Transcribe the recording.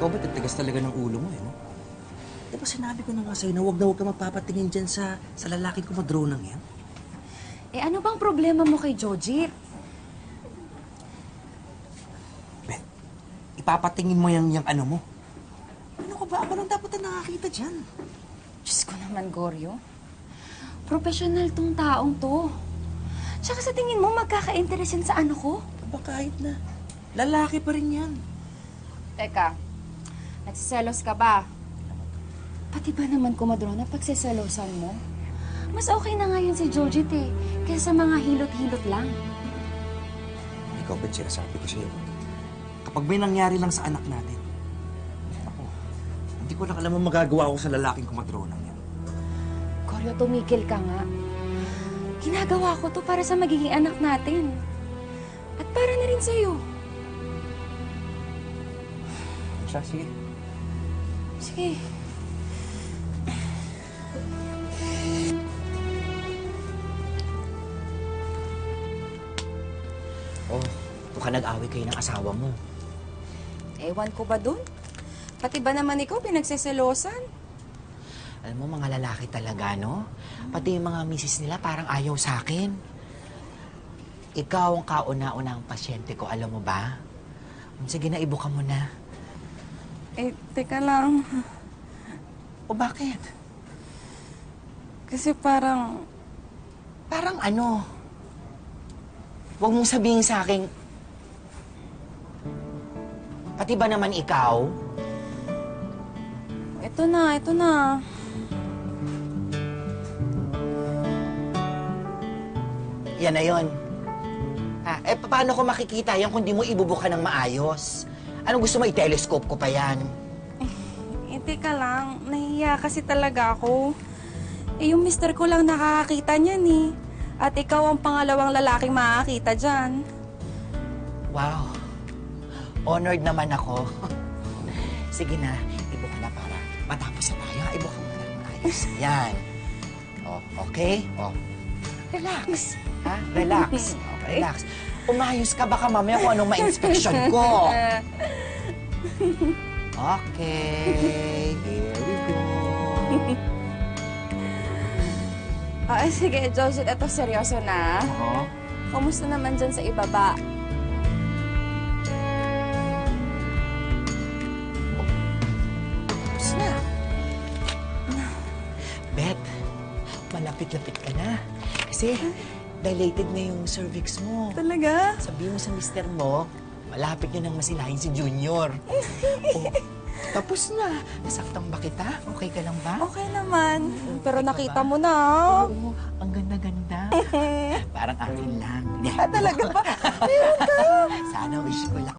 Ikaw ba titigas talaga ng ulo mo eh, no? Di ba sinabi ko na nga sa'yo na huwag na huwag ka magpapatingin dyan sa, sa lalaking kumadronang yan? Eh ano bang problema mo kay Jojit? Bet, ipapatingin mo yung, yung ano mo. Ano ka ba? Ako lang dapat na nakakita dyan. Diyos ko naman, Goryo. Professional tong taong to. Tsaka sa tingin mo, magkaka-interest yan sa ano ko? Aba kahit na. Lalaki pa rin yan. Teka, nagsiselos ka ba? Pati ba naman kumadrona pagsiselosan mo? Mas okay na nga yan si Jojit eh, kaysa mga hilot-hilot lang. Ikaw ba sinasabi ko sa'yo? Kapag may nangyari lang sa anak natin, ako, hindi ko lang alam ang magagawa ko sa lalaking kumadronang yan. Goryo, tumigil ka nga. Ginagawa ko to para sa magiging anak natin. At para na rin sa'yo. Siya, sige. Sige. Oh, mukhang nag-away kayo ng asawa mo. Ewan ko ba dun? Pati ba naman ikaw pinagsiselosan? Alam mo, mga lalaki talaga, no? Pati yung mga misis nila parang ayaw sa akin. Ikaw ang kauna-unang pasyente ko, alam mo ba? Sige na, ibuka mo na. Eh, teka lang. O bakit? Kasi parang... Parang ano? Huwag mong sabihin sa akin, pati ba naman ikaw? Ito na, ito na. Yan na yon. Ha? Eh, paano ko makikita yan kung di mo ibubuka ng maayos? Anong gusto mo, i-telescope ko pa yan? Eh, teka lang. Nahiya kasi talaga ako. Eh, yung mister ko lang nakakakita niyan eh. At ikaw ang pangalawang lalaking makakita dyan. Wow. Honored naman ako. Sige na, ibuka na para matapos na tayo. ha? Ibuka mo na. Ayos. Yan. Oh, okay? Oh. Relax. Ha? Relax. Okay. Relax. Umayos ka baka mamaya kung anong ma-inspection ko. Okay. Here we go. Ah, sige, Joseph, ito seryoso na. Oh. Kumusta naman dyan sa ibaba? Tapos na. Beth, malapit-lapit ka na. Kasi dilated na yung cervix mo. Talaga? Sabihin mo sa mister mo, malapit nyo nang masilahin si Junior. oh, tapos na. Nasaktang ba kita? Okay ka lang ba? Okay naman. Pero Okay ka nakita ba? mo na. ah. Oo, ang ganda-ganda. Parang akin lang. Ah, talaga ba? Sana wish ko lang.